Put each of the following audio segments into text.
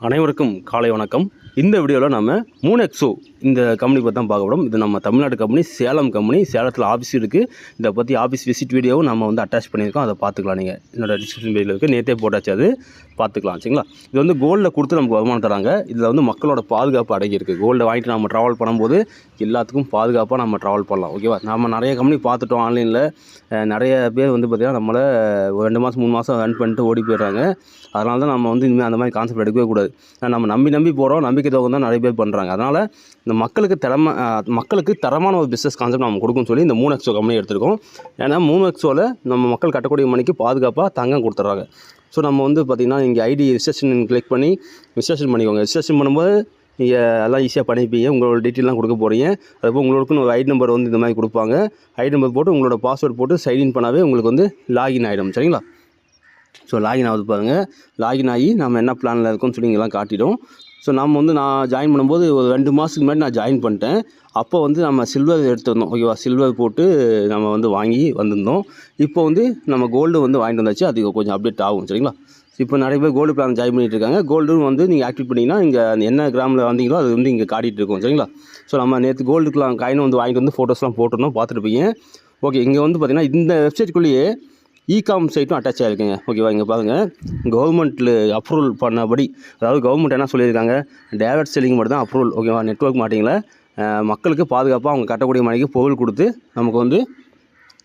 அனைவருக்கும் காலை வணக்கம். இந்த வீடியோவில் நம்ம மூணு எக்ஸோ இந்த கம்பெனி பற்றி தான் பார்க்க போகிறோம் இது நம்ம தமிழ்நாடு கம்பெனி சேலம் கம்பெனி சேலத்தில் ஆஃபீஸ் இருக்குது இதை பற்றி ஆஃபீஸ் விசிட் வீடியோவும் நம்ம வந்து அட்டாச் பண்ணியிருக்கோம். அதை பார்த்துக்கலாம் நீங்கள் என்னோட டிஸ்கிரிப்ஷன் பேஜில் இருக்குது நேற்றே போட்டாச்சு அது. பார்த்துக்கலாம் சரிங்களா? இது வந்து கோல்டில் கொடுத்து நமக்கு வருமானம் தராங்க. இதில் வந்து மக்களோட பாதுகாப்பு அடங்கியிருக்கு. கோல்டை வாங்கிட்டு நம்ம ட்ராவல் பண்ணும்போது எல்லாத்துக்கும் பாதுகாப்பாக நம்ம ட்ராவல் பண்ணலாம் ஓகேவா நம்ம நிறைய கம்பெனி பார்த்துட்டோம் ஆன்லைனில் நிறைய பேர் வந்து பார்த்திங்கன்னா நம்மளை ரெண்டு மாதம் மூணு மாதம் ரன் பண்ணிட்டு ஓடி போயிடுறாங்க. அதனால தான் நம்ம வந்து இனிமேல் அந்த மாதிரி கான்செப்ட் எடுக்கவே கூடாது. நம்ம நம்பி நம்பி போகிறோம் நம்பிக்கை தொகை தான் நிறைய பேர் பண்ணுறாங்க அதனால் இந்த மக்களுக்கு திறமை மக்களுக்கு தரமான ஒரு பிஸ்னஸ் கான்செப்ட் நம்ம கொடுக்கும்னு சொல்லி இந்த மூணு எக்ஸோ கம்பெனி எடுத்திருக்கோம். ஏன்னா மூணு எக்ஸோவில் நம்ம மக்கள் கட்டக்கூடிய மணிக்கு பாதுகாப்பாக தங்கம் கொடுத்துட்றாங்க. ஸோ நம்ம வந்து பார்த்திங்கன்னா இங்கே ஐடி ரிஜிஸ்ட்ரேஷன் கிளிக் பண்ணி ரிஜிஸ்ட்ரேஷன் பண்ணிக்கோங்க. ரிஜிஸ்ட்ரேஷன் பண்ணும்போது நீங்கள் எல்லாம் ஈஸியாக பண்ணிப்பீங்க. உங்களோட டீட்டெயிலாம் கொடுக்க போகிறீங்க அதுபோல் உங்களுக்குன்னு ஒரு ஐடி நம்பர் வந்து இந்த மாதிரி கொடுப்பாங்க. ஐடி நம்பர் போட்டு உங்களோட பாஸ்வேர்ட் போட்டு சைன்இன் பண்ணாவே உங்களுக்கு வந்து லாகின் ஆகிடும் சரிங்களா? ஸோ லாகின் ஆகுது பாருங்கள் லாகின் ஆகி நம்ம என்ன பிளானில் இருக்கோம்னு சொல்லி இங்கெல்லாம் காட்டிடும் ஸோ நம்ம வந்து நான் ஜாயின் பண்ணும்போது ஒரு ரெண்டு மாதத்துக்கு முன்னாடி நான் ஜாயின் பண்ணிட்டேன். அப்போ வந்து நம்ம சில்வர் எடுத்திருந்தோம். ஓகேவா சில்வர் போட்டு நம்ம வந்து வாங்கி வந்திருந்தோம். இப்போ வந்து நம்ம கோல்டு வந்து வாங்கிட்டு வந்தாச்சு. அது கொஞ்சம் அப்டேட் ஆகும். சரிங்களா? இப்போ நிறைய பேர் கோல்டு பிளான் ஜாயின் பண்ணிகிட்டு இருக்காங்க. கோல்டும் வந்து நீங்கள் ஆக்டிவேட் பண்ணிங்கன்னா இங்கே என்ன கிராமில் வந்தீங்களோ அது வந்து இங்கே காட்டிகிட்டு இருக்கும். சரிங்களா? ஸோ நம்ம நேற்று கோல்டுக்குலாம் காயினும் வந்து வாங்கிட்டு வந்து ஃபோட்டோஸ்லாம் போட்டிருந்தோம். பார்த்துருப்பீங்க ஓகே இங்கே வந்து பார்த்திங்கன்னா இந்த வெப்சைட்குள்ளேயே இகாம் சைட்டும் அட்டாச் ஆகிருக்குங்க ஓகேவா இங்கே பாருங்கள் கவர்மெண்ட்டில் அப்ரூவல் பண்ணபடி அதாவது கவர்மெண்ட் என்ன சொல்லியிருக்காங்க? டேரக்ட் செல்லிங் மட்டும் தான் அப்ரூவல் ஓகேவா நெட்ஒர்க் மாட்டிங்கள? மக்களுக்கு பாதுகாப்பாக அவங்க கட்டக்கூடிய மணிக்கு பொருள் கொடுத்து நமக்கு வந்து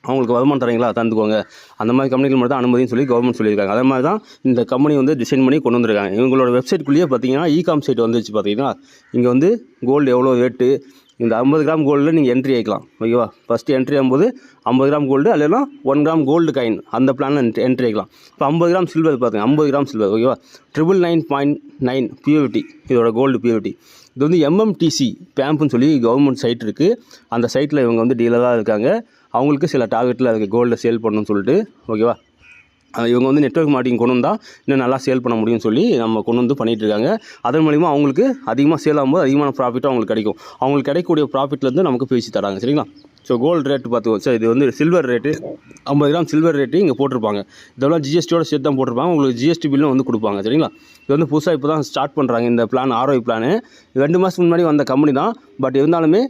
அவங்களுக்கு வருமானம் தரீங்களா தந்துக்கோங்க. அந்த மாதிரி கம்பெனிகள் மட்டும் தான் அனுமதின்னு சொல்லி கவர்மெண்ட் சொல்லியிருக்காங்க. அதே மாதிரி தான் இந்த கம்பெனி வந்து டிசைன் பண்ணி கொண்டு வந்திருக்காங்க. இவங்களோட வெப்சைட்குள்ளேயே பார்த்தீங்கன்னா இகாம் சைட் வந்துச்சு பார்த்தீங்கன்னா இங்கே வந்து கோல்டு எவ்வளோ ரேட்டு இந்த ஐம்பது கிராம் கோல்டில் நீங்கள் என்ட்ரி ஆகிக்கலாம் ஓகேவா ஃபஸ்ட்டு என்ட்ரி ஆகும்போது ஐம்பது கிராம் கோல்டு அல்லைனா ஒன் கிராம் கோல்டு காயின் அந்த பிளானில் என்ட்ரி ஆகிக்கலாம் இப்போ ஐம்பது கிராம் சில்வர் பார்த்துங்க ஐம்பது கிராம் சில்வர் ஓகேவா triple nine point nine purity இதோட கோல்டு பியூரிட்டி இது வந்து எம்எம்டிசி பேம்ப்னு சொல்லி கவர்மெண்ட் சைட் இருக்குது அந்த சைட்டில் இவங்க வந்து டீலராக இருக்காங்க. அவங்களுக்கு சில டார்கெட்டில் இருக்குது கோல்டை சேல் பண்ணணும்னு சொல்லிட்டு ஓகேவா இவங்க வந்து நெட்ஒர்க் மார்க்கெட்டிங் கொண்டு வந்தால் இன்னும் நல்லா சேல் பண்ண முடியும்னு சொல்லி நம்ம கொண்டு வந்து பண்ணிகிட்டு இருக்காங்க. அதன் மூலிமா அவங்களுக்கு அதிகமாக சேல் ஆகும்போது அதிகமான ப்ராஃபிட்டும் அவங்களுக்கு கிடைக்கும். அவங்களுக்கு கிடைக்கக்கூடிய ப்ராஃபிட்லேருந்து நமக்கு பேசி தராங்க. சரிங்களா? ஸோ கோல்டு ரேட்டு பார்த்துக்கோ. சார் இது வந்து சில்வர் ரேட்டு ஐம்பது கிராம் சில்வர் ரேட்டு இங்கே போட்டிருப்பாங்க. இதெல்லாம் ஜிஎஸ்டியோட சேர்த்து தான் போட்டிருப்பாங்க. உங்களுக்கு ஜிஎஸ்டி பில்லும் வந்து கொடுப்பாங்க. சரிங்களா? இது வந்து புதுசாக இப்போ தான் ஸ்டார்ட் பண்ணுறாங்க இந்த பிளான் ஆர்ஓஐ பிளான் ரெண்டு மாதத்துக்கு முன்னாடி வந்த கம்பெனி தான். பட் இருந்தாலுமே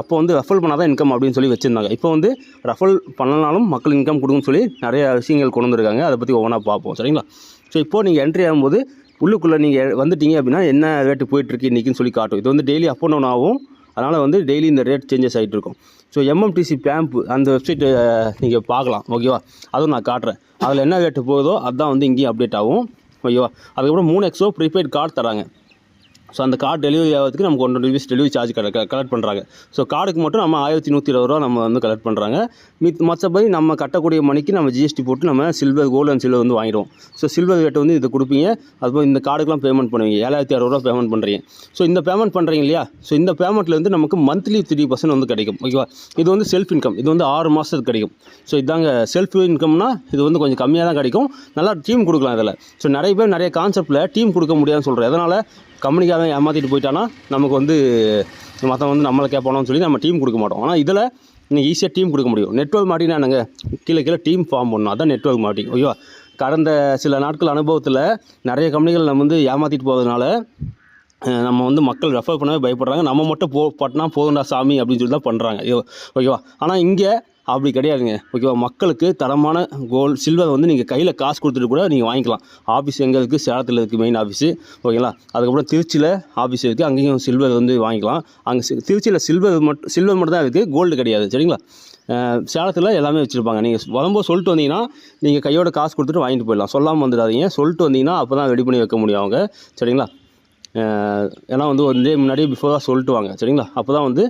அப்போ வந்து ரஃபல் பண்ணால் தான் இன்கம் அப்படின்னு சொல்லி வச்சுருந்தாங்க. இப்போ வந்து ரஃபல் பண்ணனாலும் மக்கள் இன்கம் கொடுக்குன்னு சொல்லி நிறைய விஷயங்கள் கொண்டு வந்திருக்காங்க. அதை பற்றி ஒவ்வொன்றா பார்ப்போம். சரிங்களா? ஸோ இப்போது நீங்கள் என்ட்ரி ஆகும்போது உள்ளுக்குள்ளே நீங்கள் வந்துட்டீங்க அப்படின்னா என்ன ரேட்டு போயிட்டுருக்கு இன்றைக்கின்னு சொல்லி காட்டும். இது வந்து டெய்லி அப் அண்ட் டவுன் ஆகும். அதனால் வந்து டெய்லி இந்த ரேட் சேஞ்சஸ் ஆகிட்டு இருக்கும். ஸோ எம்எம்டிசி பேம்ப் அந்த வெப்சைட்டை நீங்கள் பார்க்கலாம். ஓகேவா அதுவும் நான் காட்டுறேன். அதில் என்ன ரேட்டு போகுதோ அதுதான் வந்து இங்கேயும் அப்டேட் ஆகும். ஓகேவா அதுக்கப்புறம் மூணு எக்ஸோ ப்ரீபெய்ட் கார்டு தராங்க. ஸோ அந்த கார்டு டெலிவரி ஆகிறதுக்கு நமக்கு one rupees delivery charge collect பண்ணுறாங்க ஸோ கார்டுக்கு மட்டும் நம்ம ஆயிரத்தி நூற்றி இருபது ரூபா நம்ம வந்து கலெக்ட் பண்ணுறாங்க மித் மற்றபடி நம்ம கட்டக்கூடிய மணிக்கு நம்ம ஜிஎஸ்டி போட்டு நம்ம சில்வர் கோல்டு அண்ட் சில்வர் வந்து வாங்கிடுவோம். ஸோ சில்வர் ரேட்டு வந்து இது கொடுப்பீங்க. அதுபோல் இந்த கார்டுக்கெலாம் பேமெண்ட் பண்ணுவீங்க. ஏழாயிரத்தி அறுபது பேமெண்ட் பண்ணுறீங்க ஸோ இந்த பேமெண்ட் பண்ணுறீங்க இல்லையா? ஸோ இந்த பேமெண்ட்லேருந்து நமக்கு மந்த்லி த்ரீ பர்சன்ட் வந்து கிடைக்கும். ஓகேவா இது வந்து செல்ஃப் இன்கம் இது வந்து ஆறு மாதத்துக்கு கிடைக்கும். ஸோ இதாங்க செல்ஃப் இன்கம்னா இது வந்து கொஞ்சம் கம்மியாக தான் கிடைக்கும். நல்லா டீம் கொடுக்கலாம் இதில். ஸோ நிறைய பேர் நிறைய கான்செப்ட்டில் டீம் கொடுக்க முடியாதுன்னு சொல்கிறேன் அதனால் கம்பெனிக்காரன் ஏமாற்றிட்டு போயிட்டானா நமக்கு வந்து மற்றவங்க வந்து நம்மளை கேட்பானோன்னு சொல்லி நம்ம டீம் கொடுக்க மாட்டோம். ஆனால் இதில் நீங்கள் ஈஸியாக டீம் கொடுக்க முடியும். நெட்ஒர்க் மாட்டினா என்னங்க? கீழே கீழே டீம் ஃபார்ம் பண்ணணும் அதான் நெட்ஒர்க் மாட்டிங் ஓகேவா கடந்த சில நாட்கள் அனுபவத்தில் நிறைய கம்பெனிகள் நம்ம வந்து ஏமாற்றிட்டு போகிறதுனால நம்ம வந்து மக்கள் ரெஃபர் பண்ணவே பயப்படுறாங்க. நம்ம மட்டும் போ பட்டினா போதுண்டா சாமி அப்படின்னு சொல்லி தான் பண்ணுறாங்க ஓகேவா ஆனால் இங்கே அப்படி கிடையாதுங்க. ஓகேவா? மக்களுக்கு தரமான கோல்டு சில்வர் வந்து நீங்கள் கையில் காசு கொடுத்துட்டு கூட நீங்கள் வாங்கிக்கலாம். ஆஃபீஸ் எங்கே இருக்குது சேலத்தில் இருக்குது மெயின் ஆஃபீஸு ஓகேங்களா? அதுக்கப்புறம் திருச்சியில் ஆஃபீஸ் இருக்குது அங்கேயும் சில்வர் வந்து வாங்கிக்கலாம். அங்கே திருச்சியில் சில்வர் மட்டும் சில்வர் மட்டும் தான் இருக்குது கோல்டு கிடையாது. சரிங்களா? சேலத்தில் எல்லாமே வச்சுருப்பாங்க. நீங்கள் வரும்போது சொல்லிட்டு வந்தீங்கன்னா நீங்கள் கையோட காசு கொடுத்துட்டு வாங்கிட்டு போயிடலாம். சொல்லாமல் வந்துடாதீங்க. சொல்லிட்டு வந்தீங்கன்னா அப்போ தான் ரெடி பண்ணி வைக்க முடியும் அவங்க. சரிங்களா? ஏன்னா வந்து ஒரு டே முன்னாடியே பிஃபோராக சொல்லிட்டு வாங்க. சரிங்களா? அப்போ தான் வந்து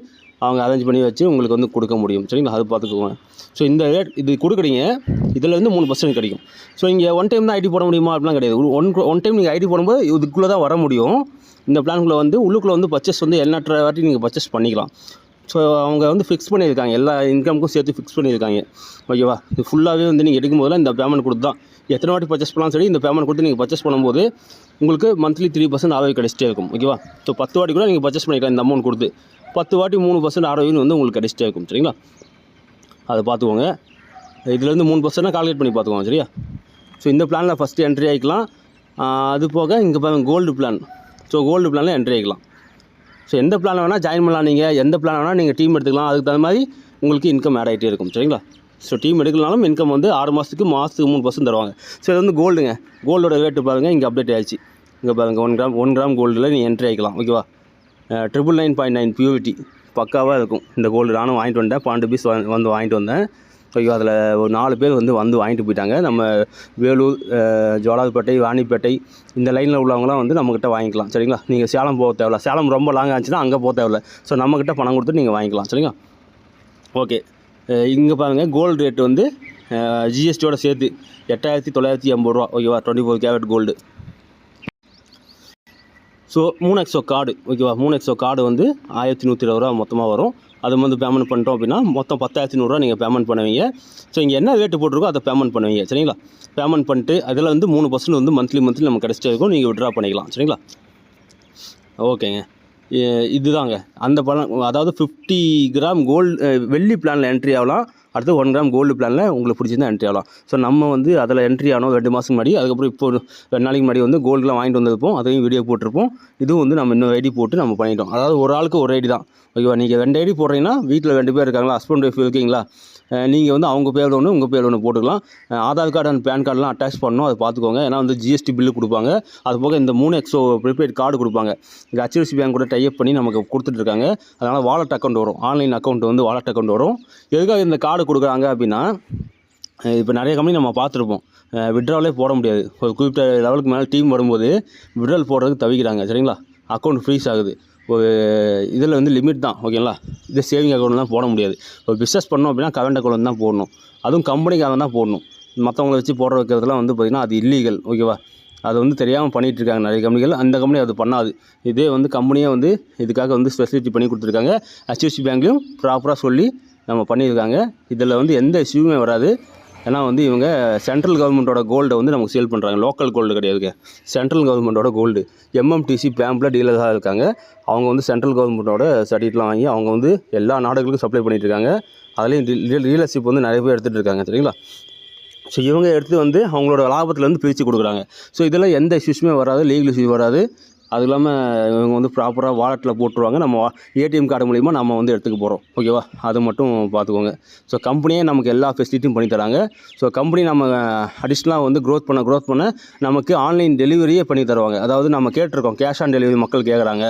அவங்க அரேஞ்ச் பண்ணி வச்சு உங்களுக்கு வந்து கொடுக்க முடியும். சரிங்களா? அது பார்த்துக்கோங்க. ஸோ இந்த ரேட் இது கொடுக்குறீங்க. இதிலேருந்து மூணு பர்சன்ட் கிடைக்கும். ஸோ இங்கே ஒன் டைம் தான் ஐடி போட முடியுமா? அப்படிலாம் கிடையாது. ஒன் ஒன் டைம் நீங்கள் ஐடி போடும்போது இதுக்குள்ளே தான் வர முடியும். இந்த பிளான்குள்ளே வந்து உள்ளுக்குள்ளே வந்து பர்ச்சேஸ் வந்து எண்ணற்ற வாட்டி நீங்கள் பர்ச்சேஸ் பண்ணிக்கலாம். ஸோ அவங்க வந்து ஃபிக்ஸ் பண்ணியிருக்காங்க. எல்லா இன்கமுக்கும் சேர்த்து ஃபிக்ஸ் பண்ணியிருக்காங்க. ஓகேவா இது ஃபுல்லாகவே வந்து நீங்கள் எடுக்கும் போதெல்லாம் இந்த பேமெண்ட் கொடுத்து தான். எத்தனை வாட்டி பர்ச்சேஸ் பண்ணலாம் சரி இந்த பேமெண்ட் கொடுத்து நீங்கள் பர்ச்சேஸ் பண்ணும்போது உங்களுக்கு மந்த்லி த்ரீ பர்சன்ட் ஆதரவு கிடைச்சிட்டே இருக்கும். ஓகேவா ஸோ பத்து வாட்டி கூட நீங்கள் பர்ச்சேஸ் பண்ணிக்கலாம். இந்த அமௌண்ட் கொடுத்து. பத்து வாட்டி மூணு பர்சன்ட் ஆரோக்கியம் வந்து உங்களுக்கு கிடச்சிட்டே இருக்கும் சரிங்களா? அதை பார்த்துக்கோங்க. இதுலேருந்து மூணு பர்சன்ட் கால்குலேட் பண்ணி பார்த்துக்கோங்க சரியா? ஸோ இந்த பிளானில் ஃபஸ்ட்டு என்ட்ரி ஆகிக்கலாம். அது போக இங்கே பாருங்க கோல்டு பிளான் ஸோ கோல்டு பிளானில் என்ட்ரி ஆகிக்கலாம். ஸோ எந்த பிளான் வேணால் ஜாயின் பண்ணலாம் நீங்கள் எந்த பிளான் வேணால் நீங்கள் டீம் எடுத்துக்கலாம். அதுக்கு தகுந்த மாதிரி உங்களுக்கு இன்கம் ஆட் ஆகிட்டே இருக்கும் சரிங்களா? ஸோ டீம் எடுக்கலனாலும் இன்கம் வந்து ஆறு மாதத்துக்கு மாதத்துக்கு மூணு பர்சன்ட் தருவாங்க. ஸோ இது வந்து கோல்டுங்க கோல்டோட ரேட்டு பாருங்கள் இங்கே அப்டேட் ஆகிடுச்சு இங்கே பாருங்கள் ஒன் கிராம் ஒன் கிராம் கோல்டில் நீ என்ட்ரி ஆகிக்கலாம் ஓகேவா triple nine point nine purity பக்காவாக இருக்கும். இந்த கோல்டு நானும் வாங்கிட்டு வந்தேன். பன்னெண்டு பீஸ் வந்து வாங்கிட்டு வந்தேன். ஐயோ அதில் ஒரு நாலு பேர் வந்து வந்து வாங்கிட்டு போயிட்டாங்க. நம்ம வேலூர் அஹ், ஜோலார்பேட்டை வாணிப்பேட்டை இந்த லைனில் உள்ளவங்களாம் வந்து நம்மக்கிட்ட வாங்கிக்கலாம். சரிங்களா? நீங்கள் சேலம் போக தேவையில்ல. சேலம் ரொம்ப லாங் ஆச்சுன்னா அங்கே போக தேவையில்ல. ஸோ நம்மக்கிட்ட பணம் கொடுத்து நீங்கள் வாங்கிக்கலாம். சரிங்களா? ஓகே இங்கே பாருங்கள் கோல்டு ரேட் வந்து ஜிஎஸ்டியோட சேர்த்து எட்டாயிரத்தி தொள்ளாயிரத்தி எண்பது ரூபா. ஓகேவா twenty four carat gold so மூணு எக்ஸோ கார்டு ஓகேவா மூணு எக்ஸோ கார்டு வந்து ஆயிரத்தி நூற்றி இருபது ரூபா மொத்தமாக வரும். அது வந்து பேமெண்ட் பண்ணிட்டோம் அப்படின்னா மொத்தம் பத்தாயிரத்தி நூறுரூவா நீங்கள் பேமெண்ட் பண்ணுவீங்க. ஸோ இங்கே என்ன ரேட்டு போட்டிருக்கோ அதை பேமெண்ட் பண்ணுவீங்க சரிங்களா? பேமெண்ட் பண்ணிட்டு அதில் வந்து மூணு பர்சன்ட் வந்து மந்த்லி மந்த்லி நம்ம கிடச்சிட்டே இருக்கும். நீங்கள் விட்ரா பண்ணிக்கலாம் சரிங்களா? ஓகேங்க. இதுதாங்க. அந்த பணம் அதாவது ஃபிஃப்டி கிராம் கோல்டு வெள்ளி பிளானில் என்ட்ரி ஆகலாம். அடுத்து ஒன் கிராம் கோல்டு பிளானில் உங்களுக்கு பிடிச்சிருந்தா என்ட்ரி ஆகலாம். ஸோ நம்ம வந்து அதில் என்ட்ரி ஆனோம் ரெண்டு மாதம் முன்னாடி. அதுக்கப்புறம் இப்போ ஒரு ரெண்டு நாளைக்கு முன்னாடி வந்து கோல்டுலாம் வாங்கிட்டு வந்திருப்போம். அதையும் வீடியோ போட்டிருப்போம். இதுவும் வந்து நம்ம இன்னும் ஐடி போட்டு நம்ம பண்ணிட்டோம். அதாவது ஒரு ஆளுக்கு ஒரு ஐடி தான். ஓகேவா நீங்கள் ரெண்டு ஐடி போடுறீங்கன்னா வீட்டில் ரெண்டு பேர் இருக்காங்களா? ஹஸ்பண்ட் ஒய்ஃப் இருக்கீங்களா? நீங்கள் வந்து அவங்க பேர் ஒன்று உங்கள் பேர் ஒன்று போட்டுக்கலாம். ஆதார் கார்டு அண்ட் பேன் கார்டெலாம் அட்டாச் பண்ணணும் அதை பார்த்துக்கோங்க. ஏன்னா வந்து ஜிஎஸ்டி பில்லு கொடுப்பாங்க. அது போக இந்த மூணு எக்ஸோ ப்ரீபெய்ட் கார்டு கொடுப்பாங்க. இந்த ஹெச்டிஎஃப்சி பேங்க் கூட டைப் பண்ணி நமக்கு கொடுத்துட்ருக்காங்க அதனால் வாலெட் அக்கௌண்ட் வரும். ஆன்லைன் அக்கௌண்ட் வந்து வாலெட் அக்கௌண்ட் வரும். எதுக்காக இந்த கார்டு கொடுக்குறாங்க அப்படின்னா இப்போ நிறைய கம்பெனி நம்ம பார்த்துருப்போம். விட்ராவலே போட முடியாது. ஒரு குறிப்பிட்ட லெவலுக்கு மேலே டீம் வரும்போது விட்ரால் போடுறதுக்கு தவிக்கிறாங்க. சரிங்களா? அக்கௌண்ட் ஃப்ரீஸ் ஆகுது. இதில் வந்து லிமிட் தான் ஓகேங்களா இது சேவிங் அக்கௌண்ட் போட முடியாது. ஒரு பிஸ்னஸ் பண்ணோம் அப்படின்னா கரண்ட் அக்கௌண்ட் தான் போடணும். அதுவும் கம்பெனிக்காக தான் போடணும். மற்றவங்கள வச்சு போட வைக்கிறதுலாம் வந்து பார்த்திங்கன்னா அது இல்லீகல் ஓகேவா அது வந்து தெரியாமல் பண்ணிகிட்டு இருக்காங்க நிறைய கம்பெனிகள் அந்த கம்பெனி அது பண்ணாது. இதே வந்து கம்பெனியே வந்து இதுக்காக வந்து ஸ்பெசிலிட்டி பண்ணி கொடுத்துருக்காங்க. ஹெச்டிஎஃப்சி பேங்க்லையும் ப்ராப்பராக சொல்லி நம்ம பண்ணியிருக்காங்க. இதில் வந்து எந்த இஷ்யூமே வராது. ஏன்னா வந்து இவங்க சென்ட்ரல் கவர்மெண்ட்டோட கோல்டை வந்து நமக்கு சேல் பண்ணுறாங்க லோக்கல் கோல்டு கிடையாதுங்க. சென்ட்ரல் கவர்மெண்ட்டோட கோல்டு எம்எம்டிசி பேம்பில் டீலராக இருக்காங்க. அவங்க வந்து சென்ட்ரல் கவர்மெண்ட்டோட சர்டிஃபிகேட்லாம் வாங்கி அவங்க வந்து எல்லா நாடுகளுக்கும் சப்ளை பண்ணிகிட்டு இருக்காங்க. அதுலேயும் டீலர்ஷிப் வந்து நிறைய பேர் எடுத்துகிட்டு இருக்காங்க சரிங்களா? ஸோ இவங்க எடுத்து வந்து அவங்களோட லாபத்தில் வந்து பிரித்து கொடுக்குறாங்க. ஸோ இதெல்லாம் எந்த இஷ்யூஸுமே வராது லீகல் இஷ்யூ வராது. அது இல்லாமல் இவங்க வந்து ப்ராப்பராக வாலெட்டில் போட்டுருவாங்க. நம்ம ஏடிஎம் கார்டு மூலிமா நம்ம வந்து எடுத்துக்க போகிறோம் ஓகேவா அது மட்டும் பார்த்துக்கோங்க ஸோ கம்பெனியே நமக்கு எல்லா ஃபெசிலிட்டியும் பண்ணி தராங்க. ஸோ கம்பெனி நம்ம அடிஷ்னலாக வந்து க்ரோத் பண்ண க்ரோத் பண்ண நமக்கு ஆன்லைன் டெலிவரியே பண்ணி தருவாங்க. அதாவது நம்ம கேட்டிருக்கோம். கேஷ் ஆன் டெலிவரி மக்கள் கேட்குறாங்க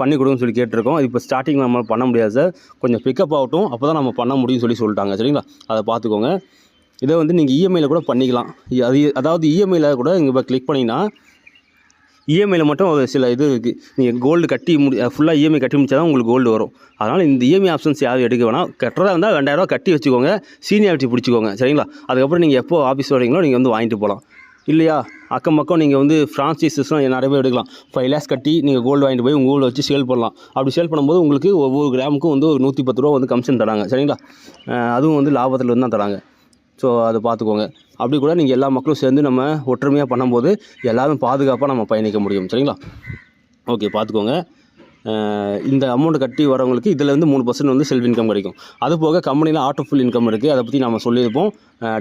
பண்ணி கொடுங்கன்னு சொல்லி கேட்டிருக்கோம். இப்போ ஸ்டார்டிங் நம்ம பண்ண முடியாது சார் கொஞ்சம் பிக்கப் ஆகட்டும். அப்போ தான் நம்ம பண்ண முடியும்னு சொல்லி சொல்லிட்டாங்க. சரிங்களா? அதை பார்த்துக்கோங்க இதை வந்து நீங்கள் இஎம்ஐயில் கூட பண்ணிக்கலாம். அது அதாவது இஎம்ஐயில் கூட இங்கே இப்போ கிளிக் பண்ணிங்கன்னா இஎம்ஐயில் மட்டும் ஒரு சில இது இருக்குது நீங்கள் கோல்டு கட்டி முடி ஃபுல்லாக இஎம்ஐ கட்டி முடிச்சா தான் உங்களுக்கு கோல்டு வரும். அதனால் இந்த இஎம்ஐ ஆப்ஷன்ஸ் யாரும் எடுக்க வேணாம். கட்டுறதா இருந்தால் ரெண்டாயிரரூவா கட்டி வச்சுக்கோங்க. சீனியாரிட்டி பிடிச்சிக்கோங்க. சரிங்களா? அதுக்கப்புறம் நீங்கள் எப்போ ஆஃபீஸ் வரீங்களோ நீங்கள் வந்து வாங்கிட்டு போகலாம் இல்லையா? அக்கம் பக்கம் நீங்கள் வந்து ஃப்ரான்ச்சைசஸ்லாம் நிறைய பேர் எடுக்கலாம். ஃபைவ் லேக்ஸ் கட்டி நீங்கள் கோல்டு வாங்கிட்டு போய் உங்கள் வச்சு சேல் பண்ணலாம். அப்படி சேல் பண்ணும்போது உங்களுக்கு ஒவ்வொரு கிராமுக்கும் வந்து ஒரு நூற்றி பத்து ரூபா வந்து கமிஷன் தராங்க. சரிங்களா? அதுவும் வந்து லாபத்தில் இருந்து தான் தராங்க. ஸோ அதை பார்த்துக்கோங்க. அப்படி கூட நீங்கள் எல்லா மக்களும் சேர்ந்து நம்ம ஒற்றுமையாக பண்ணும்போது எல்லாரும் பாதுகாப்பாக நம்ம பயணிக்க முடியும். சரிங்களா? ஓகே பார்த்துக்கோங்க. இந்த அமௌண்ட் கட்டி வரவங்களுக்கு இதில் வந்து மூணு பர்சன்ட் வந்து செல்ஃப் இன்கம் கிடைக்கும். அது போக கம்பெனியில் ஆட்டோ ஃபுல் இன்கம் இருக்குது அதை பற்றி நம்ம சொல்லியிருப்போம்.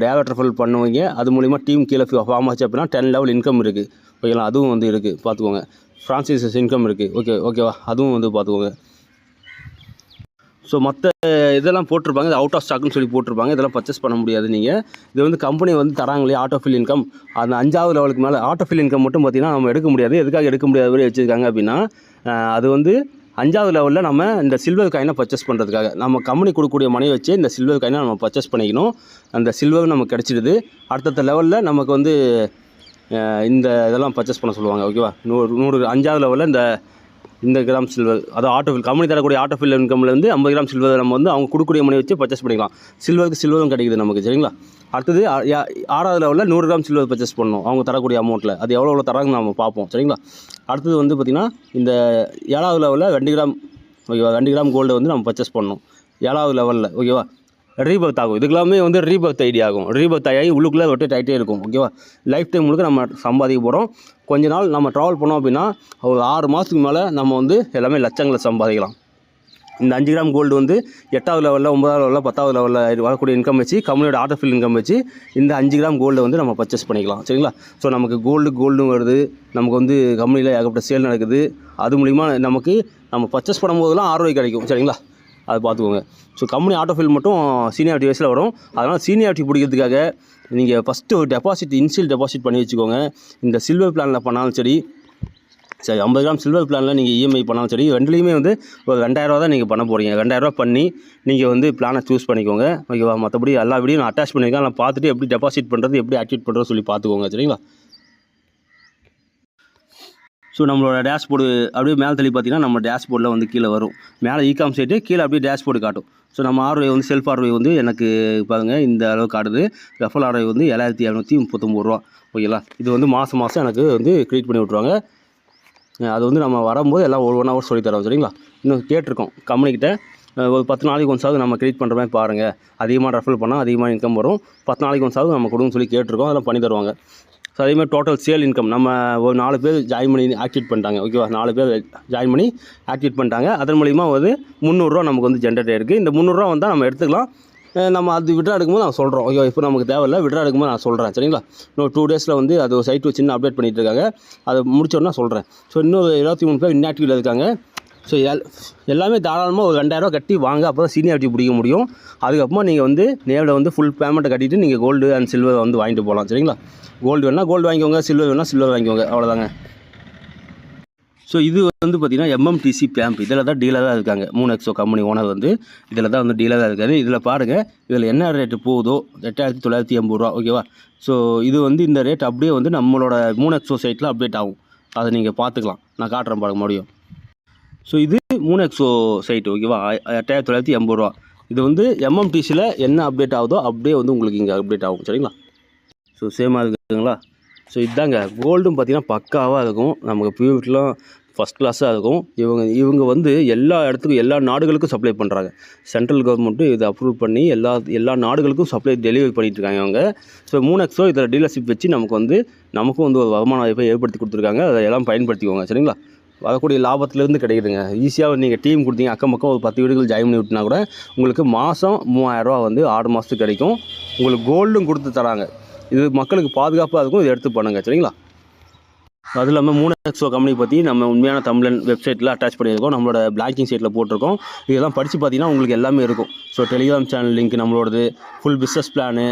டேவட்டர் ஃபுல் பண்ணுவீங்க. அது மூலிமா டீம் கீழே ஃபார்ம் ஆச்சு அப்படின்னா டென் லெவல் இன்கம் இருக்குது ஓகேங்களா அதுவும் வந்து இருக்குது பார்த்துக்கோங்க. ஃப்ரான்சைசஸ் இன்கம் இருக்குது ஓகே ஓகேவா அதுவும் வந்து பார்த்துக்கோங்க. ஸோ மற்ற இதெல்லாம் போட்டிருப்பாங்க. இது அவுட் ஆஃப் ஸ்டாக்னு சொல்லி போட்டிருப்பாங்க. இதெல்லாம் பர்ச்சேஸ் பண்ண முடியாது நீங்கள் இது வந்து கம்பெனி வந்து தராங்களே ஆட்டோ ஃபில் இன்கம் அந்த அஞ்சாவது லெவலுக்கு மேலே ஆட்டோ ஃபில் இன்கம் மட்டும் பார்த்தீங்கன்னா நம்ம எடுக்க முடியாது. எதுக்காக எடுக்க முடியாத மாதிரி வச்சுருக்காங்க அப்படின்னா அது வந்து அஞ்சாவது லெவலில் நம்ம இந்த சில்வர் காயினை பர்ச்சேஸ் பண்ணுறதுக்காக நம்ம கம்பெனி கொடுக்கக்கூடிய மணியை வச்சு இந்த சில்வர் காயினை நம்ம பர்ச்சேஸ் பண்ணிக்கணும். அந்த சில்வர் நமக்கு கிடச்சிடுது. அடுத்தடுத்த லெவலில் நமக்கு வந்து இந்த இதெல்லாம் பர்ச்சேஸ் பண்ண சொல்லுவாங்க. ஓகேவா? நூறு நூறு அஞ்சாவது லெவலில் இந்த இந்த கிராம் சில்வர் அதாவது ஆட்டோ ஃபில் கம்பெனி தரக்கூடிய ஆட்டோ ஃபில் இன்கம்லேருந்து ஐம்பது கிராம் சில்வர் நம்ம வந்து அவங்க கொடுக்கக்கூடிய மணி வச்சு பர்ச்சேஸ் பண்ணிக்கலாம். சில்வருக்கு சில்வரும் கிடைக்குது நமக்கு சரிங்களா? அடுத்தது ஆ- ஆறாவது லெவலில் நூறு கிராம் சில்வர் பர்ச்சேஸ் பண்ணணும் அவங்க தரக்கூடிய அமௌண்ட்டில் அது எவ்வளோ எவ்வளோ தராங்கன்னு நம்ம பார்ப்போம் சரிங்களா? அடுத்தது வந்து பார்த்திங்கன்னா இந்த ஏழாவது லெவலில் ரெண்டு கிராம் ஓகேவா ரெண்டு கிராம் கோல்டு வந்து நம்ம பர்ச்சேஸ் பண்ணணும். ஏழாவது லெவலில் ஓகேவா ரீபர்த் ஆகும். இதுக்கெல்லாமே வந்து ரீபர்த் ஐடி ஆகும். ரீபர்த் ஆகி உள்ளுக்குள்ளே ரொட்டேட் ஆகிட்டே இருக்கும் ஓகேவா லைஃப் டைம் முழுக்க நம்ம சம்பாதிக்க போகிறோம் கொஞ்ச நாள் நம்ம ட்ராவல் பண்ணோம் அப்படின்னா ஒரு ஆறு மாதத்துக்கு மேலே நம்ம வந்து எல்லாமே லட்சங்களை சம்பாதிக்கலாம். இந்த அஞ்சு கிராம் கோல்டு வந்து எட்டாவது லெவலில் ஒன்பதாவது லெவலில் பத்தாவது லெவலில் வரக்கூடிய இன்கம் வச்சு கம்பெனியோட ஆட்டோ ஃபில் இன்கம் வச்சு இந்த அஞ்சு கிராம் கோல்டு வந்து நம்ம பர்ச்சேஸ் பண்ணிக்கலாம். சரிங்களா? ஸோ நமக்கு கோல்டு கோல்டும் வருது. நமக்கு வந்து கம்பெனியில் ஏகப்பட்ட சேல் நடக்குது. அது மூலிமா நமக்கு நம்ம பர்ச்சேஸ் பண்ணும்போதெல்லாம் ஆர்வம் கிடைக்கும். சரிங்களா? அதை பார்த்துக்கோங்க. ஸோ கம்பெனி ஆட்டோ ஃபில் மட்டும் சீனியாரிட்டி வயசில் வரும். அதனால் சீனியாரிட்டி பிடிக்கிறதுக்காக நீங்கள் ஃபஸ்ட்டு ஒரு டெபாசிட் இன்ஷியல் டெபாசிட் பண்ணி வச்சுக்கோங்க. இந்த சில்வர் பிளானில் பண்ணாலும் சரி சரி ஐம்பது கிராம் சில்வர் பிளானில் நீங்கள் இஎம்ஐ பண்ணாலும் சரி ரெண்டுலேயுமே வந்து ஒரு ரெண்டாயிரரூவா தான் நீங்கள் பண்ண போகிறீங்க ரெண்டாயிரரூவா பண்ணி நீங்கள் வந்து பிளானை சூஸ் பண்ணிக்கோங்க. ஓகேவா? மற்றபடி எல்லா வீடியோ நான் அட்டாச் பண்ணியிருக்கேன். நான் பார்த்துட்டு எப்படி டெபாசிட் பண்ணுறது எப்படி ஆக்டிவேட் பண்ணுறது சொல்லி பார்த்துக்கோங்க. சரிங்களா? ஸோ நம்மளோட டேஷ்போர்டு அப்படியே மேலே தள்ளி பார்த்தீங்கன்னா நம்ம டேஷ்போர்டில் வந்து கீழே வரும். மேலே ஈகாம் சைட்டு கீழே அப்படியே டேஷ்போர்டு காட்டும். ஸோ நம்ம ஆர்வை வந்து செல்ஃப் ஆர்வை வந்து எனக்கு பாருங்க இந்த அளவு காட்டுது. ரெஃபல் ஆர்வை வந்து ஏழாயிரத்தி இரநூத்தி முப்பத்தொம்பது ரூபா. ஓகேங்களா இது வந்து மாதம் மாதம் எனக்கு வந்து க்ரியேட் பண்ணி விட்ருவாங்க அது வந்து நம்ம வரும்போது எல்லாம் ஒரு ஒன் ஹவர் சொல்லி தரோம் சரிங்களா? இன்னும் கேட்டிருக்கோம். கம்பெனிக்கிட்ட ஒரு பத்து நாளைக்கு ஒன்சாவது நம்ம க்ரியேட் பண்ணுற மாதிரி பாருங்கள் அதிகமாக ரெஃபர் பண்ணால் அதிகமாக இன்கம் வரும். பத்து நாளைக்கு ஒன்சாவது நம்ம கொடுன்னு சொல்லி கேட்டிருக்கோம். அதெல்லாம் பண்ணி தருவாங்க. ஸோ அதேமாதிரி டோட்டல் சேல் இன்கம் நம்ம ஒரு நாலு பேர் ஜாயின் பண்ணி ஆக்டிவேட் பண்ணிட்டாங்க. ஓகேவா நாலு பேர் ஜாயின் பண்ணி ஆக்டிவேட் பண்ணிட்டாங்க. அதன் மூலிமா வந்து முந்நூறுரூவா நமக்கு வந்து ஜென்ரேட் ஆகிருக்கு இந்த முந்நூறுரூவா வந்தால் நம்ம எடுத்துக்கலாம். நம்ம அது விட்ரா எடுக்கும்போது நான் சொல்கிறோம் ஓகே இப்போ நமக்கு தேவையில்ல. விட்ரா எடுக்கும்போது நான் சொல்கிறேன் சரிங்களா? இன்னும் டூ டேஸில் வந்து அது ஒரு சைட் சின்ன அப்டேட் பண்ணிகிட்டு இருக்காங்க. அதை முடிச்சோன்னா சொல்கிறேன் ஸோ இன்னும் இருபத்தி மூணு பேர் இன்ஆக்டிவில் இருக்காங்க. ஸோ எல் எல்லாமே தாராளமாக ஒரு ரெண்டாயிரரூவா கட்டி வாங்க. அப்போ தான் சீனியாரிட்டி பிடிக்க முடியும். அதுக்கப்புறமா நீங்கள் வந்து நேரில் வந்து ஃபுல் பேமெண்ட்டை கட்டிட்டு நீங்கள் கோல்டு அண்ட் சில்வர் வந்து வாங்கிட்டு போகலாம் சரிங்களா? கோல்டு வேணால் கோல்டு வாங்கிக்கோங்க சில்வர் வேணால் சில்வர் வாங்கிக்கோங்க. அவ்வளோதாங்க ஸோ இது வந்து பார்த்திங்கன்னா எம்எம்டிசி பேம்ப் இதில் தான் டீலராக இருக்காங்க. மூணு எக்ஸோ கம்பெனி ஓனர் வந்து இதில் தான் வந்து டீலராக இருக்காரு. இதில் பாருங்கள் இதில் என்ன ரேட்டு போகுதோ எட்டாயிரத்தி தொள்ளாயிரத்தி எண்பது ரூபா ஓகேவா ஸோ இது வந்து இந்த ரேட் அப்படியே வந்து நம்மளோட மூணு எக்ஸோ சைட்டில் அப்டேட் ஆகும். அதை நீங்கள் பார்த்துக்கலாம். நான் காட்டுறேன் பாருங்க முடியும் ஸோ இது மூணு எக்ஸோ சைட் ஓகேவா எட்டாயிரத்தி தொள்ளாயிரத்தி எண்பது ரூபா. இது வந்து எம்எம்டிசியில் என்ன அப்டேட் ஆகுதோ அப்படியே வந்து உங்களுக்கு இங்கே அப்டேட் ஆகும் சரிங்களா? ஸோ சேமாக இருக்குதுங்களா? ஸோ இதாங்க கோல்டும் பார்த்தீங்கன்னா பக்காவாக இருக்கும். நமக்கு பியூரிட்லாம் ஃபஸ்ட் கிளாஸாக இருக்கும். இவங்க இவங்க வந்து எல்லா இடத்துக்கும் எல்லா நாடுகளுக்கும் சப்ளை பண்ணுறாங்க சென்ட்ரல் கவர்மெண்ட்டும் இதை அப்ரூவ் பண்ணி எல்லா எல்லா நாடுகளுக்கும் சப்ளை டெலிவரி பண்ணிகிட்ருக்காங்க இருக்காங்க அவங்க ஸோ மூணு எக்ஸோ இதில் டீலர்ஷிப் வச்சு நமக்கு வந்து நமக்கும் வந்து ஒரு வருமான வாய்ப்பை ஏற்படுத்தி கொடுத்துருக்காங்க. அதை எல்லாம் பயன்படுத்திக்கோங்க சரிங்களா? வரக்கூடிய லாபத்திலேருந்து கிடைக்குதுங்க. ஈஸியாக நீங்கள் டீம் கொடுத்தீங்க அக்கம் பக்கம் ஒரு பத்து வீடுகள் ஜாயின் பண்ணி விட்டுனா கூட உங்களுக்கு மாதம் மூவாயிரரூவா வந்து ஆறு மாதத்துக்கு கிடைக்கும். உங்களுக்கு கோல்டும் கொடுத்து தராங்க. இது மக்களுக்கு பாதுகாப்பாக இருக்கும் இதை எடுத்து பண்ணுங்கள் சரிங்களா? அது இல்லாமல் மூணு எக்ஸோ கம்பெனி பற்றி நம்ம உண்மையான தமிழன் வெப்சைட்டில் அட்டாச் பண்ணியிருக்கோம். நம்மளோட பிளாங்கிங் சைட்டில் போட்டிருக்கோம். இதெல்லாம் படித்து பார்த்தீங்கன்னா உங்களுக்கு எல்லாமே இருக்கும். ஸோ டெலிகிராம் சேனல் லிங்க் நம்மளோடது ஃபுல் பிஸ்னஸ் பிளானு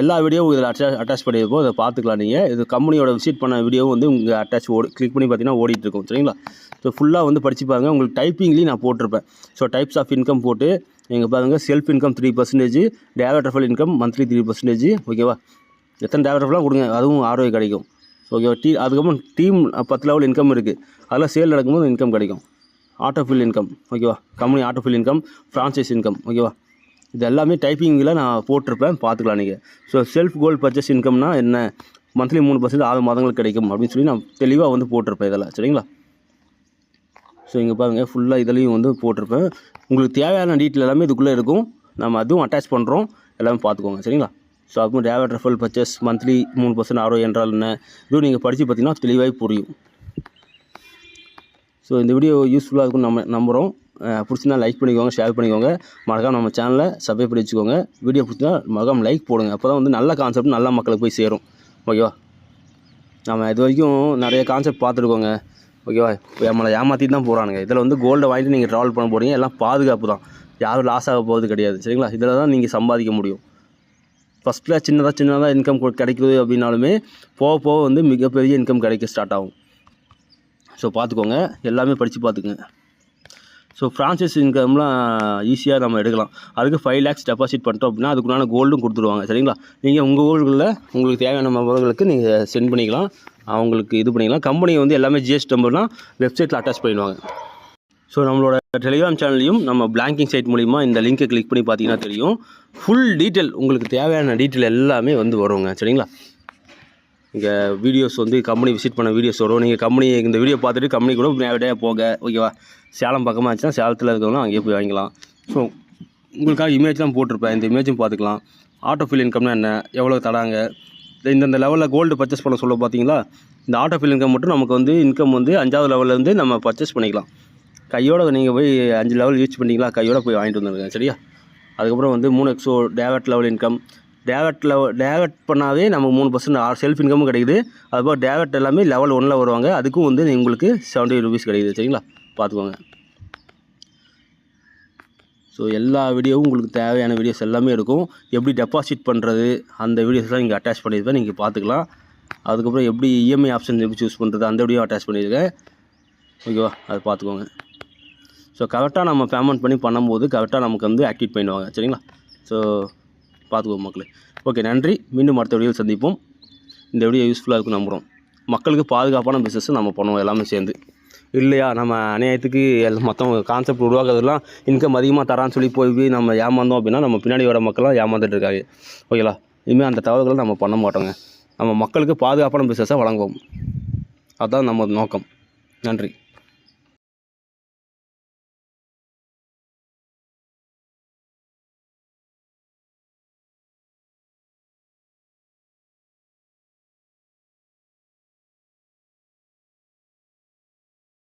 எல்லா வீடியோவும் இதில் அட்டாச் அட்டாச் பண்ணியிருப்போம். இதை பார்த்துக்கலாம் நீங்கள் இது கம்பெனியோட விசிட் பண்ண வீடியோவும் வந்து உங்கள் அட்டாச் ஓடி கிளிக் பண்ணி பார்த்தீங்கன்னா ஓடிட்டு இருக்கும் சரிங்களா ஸோ ஃபுல்லாக வந்து படிச்சுப்பாங்க பாருங்கள் உங்களுக்கு டைப்பிங்லேயும் நான் போட்டிருப்பேன். ஸோ டைப்ஸ் ஆஃப் இன்கம் போட்டு நீங்கள் பாருங்கள் self income three percentage direct income monthly three percentage ஓகேவா எத்தனை டேரக்டர்லாம் கொடுங்க. அதுவும் ஆர்வம் கிடைக்கும். ஓகேவா டீ அதுக்கப்புறம் டீம் பத்து லெவல் இன்கம் இருக்குது அதெல்லாம் சேல் நடக்கும்போது இன்கம் கிடைக்கும். ஆட்டோ ஃபில் இன்கம் ஓகேவா company auto fill income franchise income ஓகேவா இது எல்லாமே டைப்பிங்கில் நான் போட்டிருப்பேன். பார்த்துக்கலாம் நீங்கள் ஸோ செல்ஃப் கோல்ட் பர்ச்சேஸ் இன்கம்னா என்ன? மந்த்லி மூணு பர்சன்ட் ஆறு மாதங்களுக்கு கிடைக்கும் அப்படின்னு சொல்லி நான் தெளிவாக வந்து போட்டிருப்பேன் இதெல்லாம் சரிங்களா? ஸோ இங்கே பாருங்கள் ஃபுல்லாக இதுலேயும் வந்து போட்டிருப்பேன். உங்களுக்கு தேவையான டீட்டெயில் எல்லாமே இதுக்குள்ளே இருக்கும். நம்ம அதுவும் அட்டாச் பண்ணுறோம் எல்லாமே பார்த்துக்கோங்க. சரிங்களா? ஸோ அதுவும் டேவட் ரெஃபல் பர்ச்சேஸ் மந்த்லி மூணு பர்சன்ட் ஆரோ என்றால் என்ன? இதுவும் நீங்கள் படித்து பார்த்தீங்கன்னா தெளிவாக புரியும். ஸோ இந்த வீடியோ யூஸ்ஃபுல்லாக இருக்கும்னு நம்ம நம்புகிறோம் பிடிச்சிருந்தா லைக் பண்ணிக்கோங்க ஷேர் பண்ணிக்கோங்க. மறக்காம நம்ம சேனலை சப்ஸ்கிரைப் பண்ணி வச்சுக்கோங்க. வீடியோ பிடிச்சினா மறக்காம லைக் போடுங்க. அப்போ தான் வந்து நல்ல கான்செப்ட் நல்ல மக்களுக்கு போய் சேரும். ஓகேவா நம்ம இது வரைக்கும் நிறைய கான்செப்ட் பார்த்துருக்கோங்க. ஓகேவா இப்போ நம்மளை ஏமாற்றிட்டு தான் போகிறானுங்க இதில் வந்து கோல்டை வாங்கிட்டு நீங்கள் ட்ராவல் பண்ண போகிறீங்க எல்லாம் பாதுகாப்பு தான். யாரும் லாஸ் ஆக போகிறது கிடையாது. சரிங்களா? இதில் தான் நீங்கள் சம்பாதிக்க முடியும். ஃபஸ்ட்டில் சின்னதாக சின்னதாக இன்கம் கிடைக்குது அப்படின்னாலுமே போக போக வந்து மிகப்பெரிய இன்கம் கிடைக்க ஸ்டார்ட் ஆகும். ஸோ பார்த்துக்கோங்க. எல்லாமே படித்து பார்த்துக்குங்க. ஸோ ஃப்ரான்சிஸ் இன்கம்லாம் ஈஸியாக நம்ம எடுக்கலாம். அதுக்கு ஃபைவ் லேக்ஸ் டெபாசிட் பண்ணிட்டோம் அப்படின்னா அதுக்குண்டான கோல்டும் கொடுத்துருவாங்க சரிங்களா? நீங்கள் உங்கள் ஊர்களில் உங்களுக்கு தேவையான நபர்களுக்கு நீங்கள் சென்ட் பண்ணிக்கலாம். அவங்களுக்கு இது பண்ணிக்கலாம். கம்பெனி வந்து எல்லாமே ஜிஎஸ்டி நம்பர்லாம் வெப்சைட்டில் அட்டாச் பண்ணிடுவாங்க. ஸோ நம்மளோட டெலிகிராம் சேனல்லையும் நம்ம பிளாங்கிங் சைட் மூலிமா இந்த லிங்கை கிளிக் பண்ணி பார்த்தீங்கன்னா தெரியும். ஃபுல் டீட்டெயில் உங்களுக்கு தேவையான டீட்டெயில் எல்லாமே வந்து வருங்க. சரிங்களா? இங்கே வீடியோஸ் வந்து கம்பெனி விசிட் பண்ண வீடியோஸ் வரும். நீங்கள் கம்பெனி இந்த வீடியோ பார்த்துட்டு கம்பெனி கூட நேரடியாக போக ஓகேவா சேலம் பக்கமாக இருந்துச்சுன்னா சேலத்தில் இருக்கிறவங்க அங்கேயே போய் வாங்கிக்கலாம். ஸோ உங்களுக்காக இமேஜ்லாம் போட்டிருப்பேன். இந்த இமேஜும் பார்த்துக்கலாம். ஆட்டோ ஃபில் இன்கம்னா என்ன? எவ்வளோ தராங்க? இந்தந்த லெவலில் கோல்டு பர்ச்சேஸ் பண்ண சொல்ல பார்த்தீங்களா? இந்த ஆட்டோ ஃபில் இன்கம் மட்டும் நமக்கு வந்து இன்கம் வந்து அஞ்சாவது லெவல்லேருந்து நம்ம பர்ச்சேஸ் பண்ணிக்கலாம். கையோட நீங்கள் போய் அஞ்சு லெவல் யூஸ் பண்ணிங்களா கையோட போய் வாங்கிட்டு வந்துருங்க. சரியா? அதுக்கப்புறம் வந்து மூணு எக்ஸோ டேவட் லெவல் இன்கம் டேவெட்டில் டேவெட் பண்ணாவே நமக்கு மூணு பர்சன்ட் செல்ஃப் இன்கமும் கிடைக்குது. அதுபோல் டேவெட் எல்லாமே லெவல் ஒன்னில் வருவாங்க. அதுக்கும் வந்து உங்களுக்கு செவன்ட்டி ருபீஸ் கிடைக்குது. சரிங்களா? பார்த்துக்கோங்க. ஸோ எல்லா வீடியோவும் உங்களுக்கு தேவையான வீடியோஸ் எல்லாமே இருக்கும். எப்படி டெபாசிட் பண்ணுறது அந்த வீடியோஸ்லாம் நீங்கள் அட்டாச் பண்ணியிருப்பேன் நீங்கள் பார்த்துக்கலாம். அதுக்கப்புறம் எப்படி இஎம்ஐ ஆப்ஷன் எப்படி சூஸ் பண்ணுறது அந்த வீடியோ அட்டாச் பண்ணியிருக்கேன். ஓகேவா? அதை பார்த்துக்கோங்க. ஸோ கரெக்டாக நம்ம பேமெண்ட் பண்ணி பண்ணும்போது கரெக்டாக நமக்கு வந்து ஆக்டிவேட் பண்ணிடுவாங்க. சரிங்களா? ஸோ பார்த்துக்கோ மக்களே. ஓகே நன்றி. மீண்டும் அடுத்த வீடியோவில் சந்திப்போம். இந்த வீடியோ யூஸ்ஃபுல்லாக இருக்கும் நம்புகிறோம் மக்களுக்கு பாதுகாப்பான பிஸ்னஸ் நம்ம பண்ணுவோம் எல்லாமே சேர்ந்து. இல்லையா? நம்ம அநியாயத்துக்கு எல்லாம் மற்றவங்க கான்செப்ட் உருவாக்குறதுலாம் இன்கம் அதிகமாக தரான்னு சொல்லி போய் போய் நம்ம ஏமாந்தோம் அப்படின்னா நம்ம பின்னாடி வர மக்கள்லாம் ஏமாந்துட்டு இருக்காங்க. ஓகேங்களா இனிமேல் அந்த தகவல்களை நம்ம பண்ண மாட்டோங்க. நம்ம மக்களுக்கு பாதுகாப்பான பிஸ்னஸை வழங்குவோம். அதுதான் நம்ம நோக்கம். நன்றி.